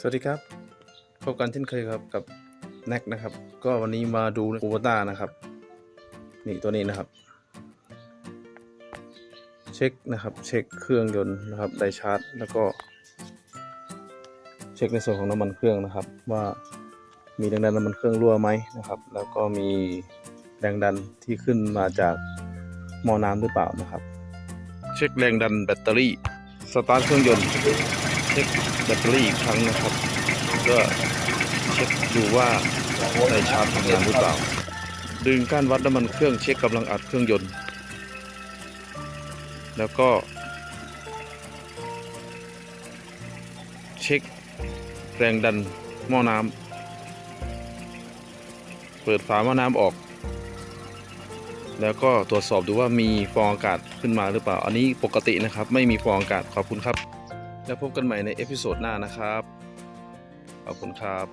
สวัสดีครับ พบกันเช่นเคยครับกับแน็กนะครับ ก็วันนี้มาดูโคโบต้านะครับ นี่ตัวนี้นะครับ เช็คนะครับ เช็คเครื่องยนต์นะครับไดชาร์จ แล้วก็ เช็คในส่วนของน้ำมันเครื่องนะครับ ว่ามีแรงดันน้ำมันเครื่องรั่วไหมนะครับ แล้วก็มีแรงดันที่ขึ้นมาจากหม้อน้ำหรือเปล่านะครับ เช็คแรงดันแบตเตอรี่ สตาร์ทเครื่องยนต์ ช็คแบตเตอรี่อีกครั้งนะครับเพื่อเช็คดูว่าไดชาร์จทำงานหรือเปล่า ดึงก้านวัดน้ำมันเครื่องเช็คกำลังอัดเครื่องยนต์ แล้วก็ เช็คแรงดันหม้อน้ำเปิดฝาหม้อน้ำออก แล้วก็ตรวจสอบดูว่ามีฟองอากาศขึ้นมาหรือเปล่า อันนี้ปกตินะครับ ไม่มีฟองอากาศขอบคุณครับ แล้วพบกันใหม่ในเอพิโซดหน้านะครับ ขอบคุณครับ